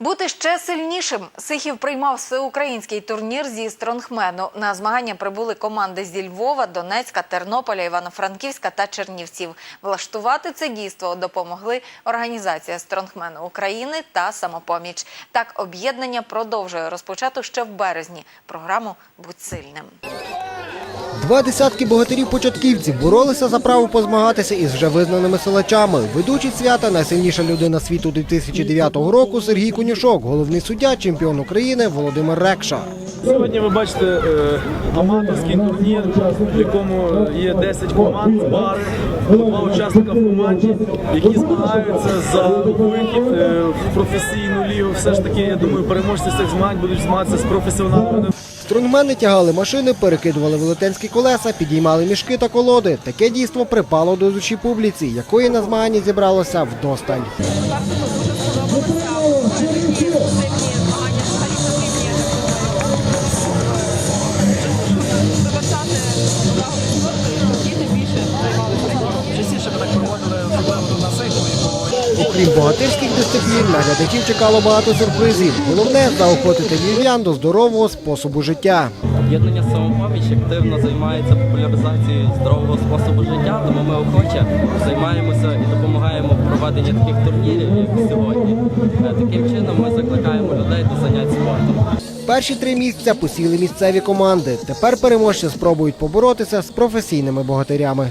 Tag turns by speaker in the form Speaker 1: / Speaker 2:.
Speaker 1: Бути ще сильнішим. Сихів приймав всеукраїнський турнір зі стронгмену. На змагання прибули команди зі Львова, Донецька, Тернополя, Івано-Франківська та Чернівців. Влаштувати це дійство допомогли організація стронгмену України та самопоміч. Так, об'єднання продовжує розпочату ще в березні програму Будь сильним.
Speaker 2: Два десятки богатирів-початківців боролися за право позмагатися із вже визнаними силачами. Ведучий свята найсильніша людина світу 2009 року Сергій Конюшок, головний суддя, чемпіон України Володимир Рекша.
Speaker 3: Сьогодні ви бачите е, аматорський турнір, в якому є 10 команд з бари, два учасника в команді, які змагаються за вихід е, в професійну лігу. Все ж таки, я думаю, переможці цих змагань будуть змагатися з професіоналами.
Speaker 2: Стронгмени тягали машини, перекидували велетенські колеса, підіймали мішки та колоди. Таке дійство припало до душі публіці, якої на змаганні зібралося вдосталь. Окрім богатирських дисциплін, на глядачів чекало багато сюрпризів. Головне заохотити львів'ян до здорового способу життя.
Speaker 4: Об'єднання самопоміч активно займається популяризацією здорового способу життя, тому ми охоче займаємося і допомагаємо в проведенні таких турнірів, як сьогодні. Е, Таким чином ми закликаємо людей до занять спортом.
Speaker 2: Перші три місця посіли місцеві команди. Тепер переможці спробують поборотися з професійними богатирями.